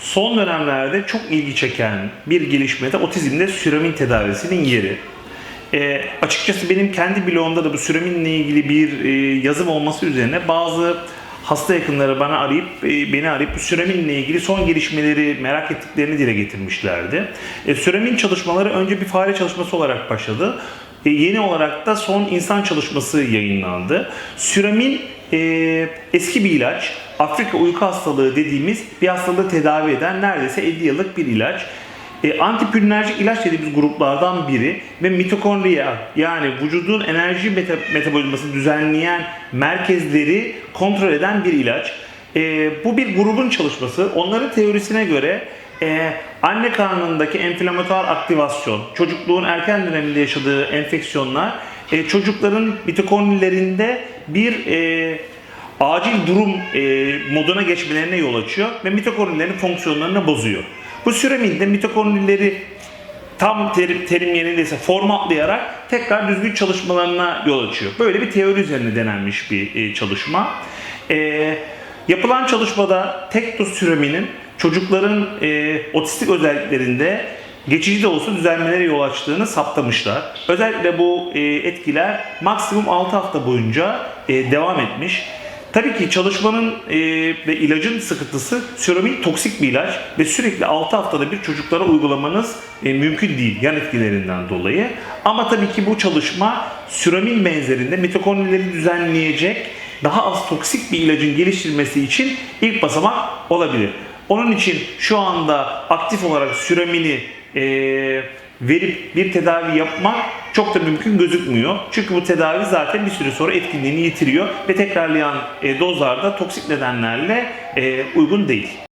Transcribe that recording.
Son dönemlerde çok ilgi çeken bir gelişmede otizmde süramin tedavisinin yeri. E, açıkçası benim kendi blogumda da bu süraminle ilgili bir e, yazım olması üzerine bazı hasta yakınları bana arayıp e, beni arayıp bu süraminle ilgili son gelişmeleri merak ettiklerini dile getirmişlerdi. E, süramin çalışmaları önce bir fare çalışması olarak başladı. E, yeni olarak da son insan çalışması yayınlandı. Süramin e, eski bir ilaç. Afrika uyku hastalığı dediğimiz bir hastalığı tedavi eden neredeyse 50 yıllık bir ilaç. E, antipülünerjik ilaç dediğimiz gruplardan biri ve mitokondriya yani vücudun enerji meta- metabolizmasını düzenleyen merkezleri kontrol eden bir ilaç. E, bu bir grubun çalışması. Onların teorisine göre e, anne karnındaki enflamatuar aktivasyon, çocukluğun erken döneminde yaşadığı enfeksiyonlar e, çocukların mitokondrilerinde bir e, acil durum e, moduna geçmelerine yol açıyor ve mitokondrilerin fonksiyonlarını bozuyor. Bu süremin de mitokondrileri tam terim, terim yerindeyse formatlayarak tekrar düzgün çalışmalarına yol açıyor. Böyle bir teori üzerine denenmiş bir e, çalışma. E, yapılan çalışmada tek doz süreminin çocukların e, otistik özelliklerinde geçici de olsa düzelmelere yol açtığını saptamışlar. Özellikle bu e, etkiler maksimum 6 hafta boyunca e, devam etmiş. Tabii ki çalışmanın e, ve ilacın sıkıntısı süramin toksik bir ilaç ve sürekli 6 haftada bir çocuklara uygulamanız mümkün değil yan etkilerinden dolayı. Ama tabii ki bu çalışma süramin benzerinde mitokondrileri düzenleyecek daha az toksik bir ilacın geliştirilmesi için ilk basamak olabilir. Onun için şu anda aktif olarak süramini e, verip bir tedavi yapmak çok da mümkün gözükmüyor. Çünkü bu tedavi zaten bir süre sonra etkinliğini yitiriyor ve tekrarlayan e, dozlarda toksik nedenlerle e, uygun değil.